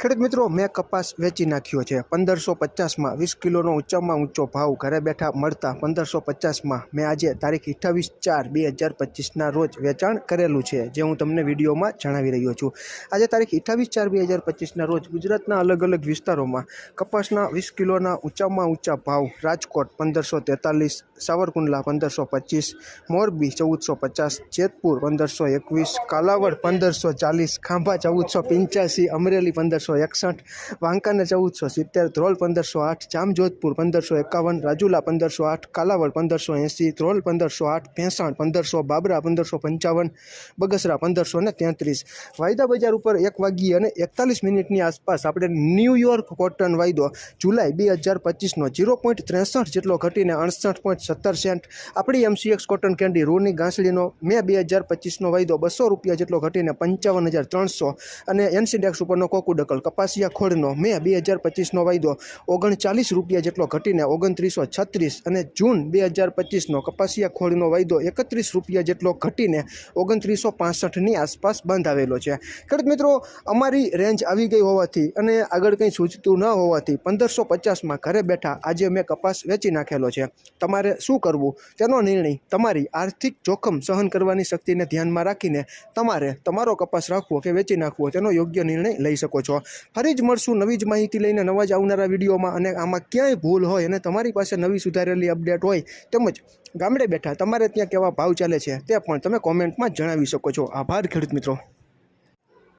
ખેડૂત મિત્રો, મેં કપાસ વેચી નાખ્યો છે. પંદરસો પચાસમાં વીસ કિલોનો ઊંચામાં ઊંચો ભાવ ઘરે બેઠા મળતા પંદરસો પચાસમાં મેં આજે તારીખ અઠ્ઠાવીસ ચાર બે હજાર પચીસના રોજ વેચાણ કરેલું છે, જે હું તમને વિડીયોમાં જણાવી રહ્યો છું. આજે તારીખ અઠ્ઠાવીસ ચાર બે હજાર પચીસના રોજ ગુજરાતના અલગ અલગ વિસ્તારોમાં કપાસના વીસ કિલોના ઊંચામાં ઊંચા ભાવ, રાજકોટ પંદરસો તેતાલીસ, સાવરકુંડલા પંદરસો પચીસ, મોરબી ચૌદસો પચાસ, જેતપુર પંદરસો એકવીસ, કાલાવડ પંદરસો ચાલીસ, ખાંભા ચૌદસો પંચ્યાસી, અમરેલી પંદરસો એકસઠ, વાંકાનેર ચૌદસો સિત્તેર, ધ્રોલ પંદરસો આઠ, જામજોધપુર પંદરસો એકાવન, રાજુલા પંદરસો આઠ, કાલાવડ પંદરસો એંસી ધ્રોલ પંદરસો આઠ, ભેંસાણ પંદરસો, બાબરા પંદરસો પંચાવન, બગસરા પંદરસો ને તેત્રીસ. વાયદા બજાર ઉપર એક વાગી અને એકતાલીસ મિનિટની આસપાસ આપણે ન્યૂયોર્ક કોટન વાયદો જુલાઈ બે હજાર પચીસનો જીરો પોઈન્ટ ત્રેસઠ જેટલો ઘટીને અડસઠ પોઈન્ટ સત્તર સેન્ટ. આપણી એમસીએક્સ કોટન કેન્ડી રૂની ગાંસડીનો મે બે હજાર પચીસનો વાયદો બસો રૂપિયા જેટલો ઘટીને પંચાવન હજાર ત્રણસો અને એનસીડેક્સ ઉપરનો કોકુડકલ કપાસિયા ખોળનો મે બે હજાર પચીસનો વાયદો ઓગણચાલીસ રૂપિયા જેટલો ઘટીને ઓગણત્રીસો છત્રીસ અને જૂન બે હજાર પચીસનો કપાસિયા ખોળનો વાયદો એકત્રીસ રૂપિયા જેટલો ઘટીને ઓગણત્રીસો પાસઠની આસપાસ બંધાવેલો છે. ખેડૂત મિત્રો, અમારી રેન્જ આવી ગઈ હોવાથી અને આગળ કંઈ સૂચતું ન હોવાથી પંદરસો પચાસમાં ઘરે બેઠા આજે મેં કપાસ વેચી નાખેલો છે. તમારે શું કરવું? તેનો નિર્ણય તમારી આર્થિક જોખમ સહન કરવાની શક્તિને ધ્યાનમાં રાખીને તમારે તમારો કપાસ રાખવો કે વેચી નાખવો તેનો યોગ્ય નિર્ણય લઈ શકો છો. ફરી જ મળશું નવી જ માહિતી લઈને નવા જ આવનારા વિડીયોમાં અને આમાં ક્યાંય ભૂલ હોય અને તમારી પાસે નવી સુધારેલી અપડેટ હોય તેમજ ગામડે બેઠા તમારે ત્યાં કેવા ભાવ ચાલે છે તે પણ તમે કોમેન્ટમાં જણાવી શકો છો. આભાર ખેડૂત મિત્રો.